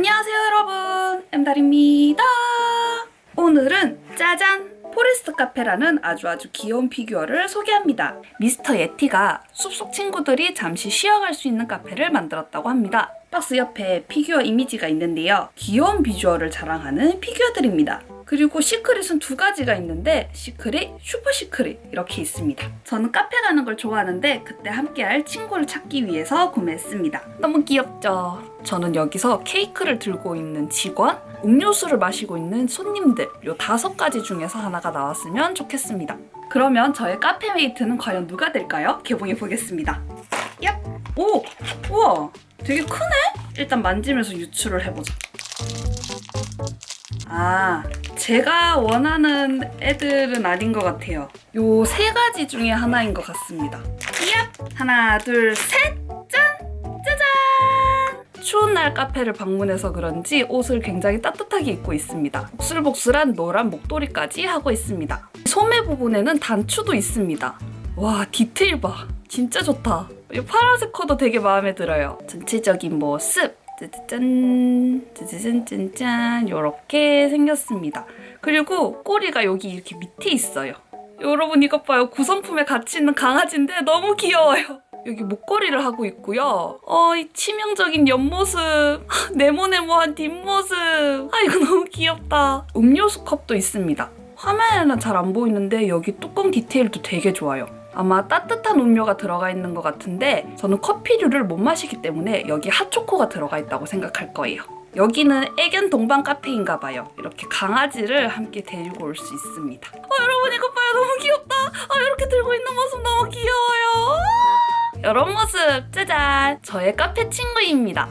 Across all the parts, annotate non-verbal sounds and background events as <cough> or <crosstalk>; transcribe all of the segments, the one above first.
안녕하세요 여러분. 엠달입니다. 오늘은 짜잔 포레스트 카페라는 아주 아주 귀여운 피규어를 소개합니다. 미스터 예티가 숲속 친구들이 잠시 쉬어갈 수 있는 카페를 만들었다고 합니다. 박스 옆에 피규어 이미지가 있는데요. 귀여운 비주얼을 자랑하는 피규어들입니다 그리고 시크릿은 두 가지가 있는데 시크릿, 슈퍼 시크릿 이렇게 있습니다. 저는 카페 가는 걸 좋아하는데 그때 함께할 친구를 찾기 위해서 구매했습니다. 너무 귀엽죠? 저는 여기서 케이크를 들고 있는 직원, 음료수를 마시고 있는 손님들 요 다섯 가지 중에서 하나가 나왔으면 좋겠습니다. 그러면 저의 카페 메이트는 과연 누가 될까요? 개봉해 보겠습니다. 얍! 오! 우와! 되게 크네? 일단 만지면서 유출을 해보자. 아, 제가 원하는 애들은 아닌 것 같아요. 요 세 가지 중에 하나인 것 같습니다. 얍! 하나, 둘, 셋! 짠! 짜잔! 추운 날 카페를 방문해서 그런지 옷을 굉장히 따뜻하게 입고 있습니다. 복슬복슬한 노란 목도리까지 하고 있습니다. 소매 부분에는 단추도 있습니다. 와, 디테일 봐. 진짜 좋다. 이 파란색 컬도 되게 마음에 들어요. 전체적인 모습. 짜자잔, 짜자잔짠짠, 요렇게 생겼습니다. 그리고 꼬리가 여기 이렇게 밑에 있어요. 여러분 이것 봐요. 구성품에 같이 있는 강아지인데 너무 귀여워요. 여기 목걸이를 하고 있고요. 어, 이 치명적인 옆모습, <laughs> 네모네모한 뒷모습. 아, 이거 너무 귀엽다. 음료수 컵도 있습니다. 화면에는 잘 안 보이는데 여기 뚜껑 디테일도 되게 좋아요. 아마 따뜻한 음료가 들어가 있는 것 같은데 저는 커피류를 못 마시기 때문에 여기 핫초코가 들어가 있다고 생각할 거예요. 여기는 애견 동반 카페인가 봐요. 이렇게 강아지를 함께 데리고 올 수 있습니다. 어, 여러분 이거 봐요. 너무 귀엽다. 아, 이렇게 들고 있는 모습 너무 귀여워요. 이런 모습 짜잔. 저의 카페 친구입니다.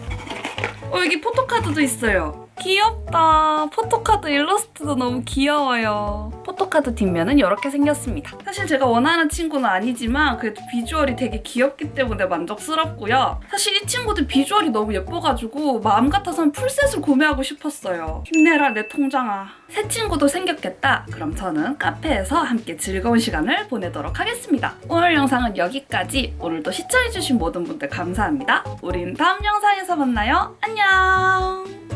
어, 여기 포토카드도 있어요. 귀엽다. 포토카드 일러스트도 너무 귀여워요. 포토카드 뒷면은 이렇게 생겼습니다. 사실 제가 원하는 친구는 아니지만 그래도 비주얼이 되게 귀엽기 때문에 만족스럽고요. 사실 이 친구들 비주얼이 너무 예뻐가지고 마음 같아서는 풀셋을 구매하고 싶었어요. 힘내라 내 통장아. 새 친구도 생겼겠다. 그럼 저는 카페에서 함께 즐거운 시간을 보내도록 하겠습니다. 오늘 영상은 여기까지. 오늘도 시청해주신 모든 분들 감사합니다. 우린 다음 영상에서 만나요. 안녕.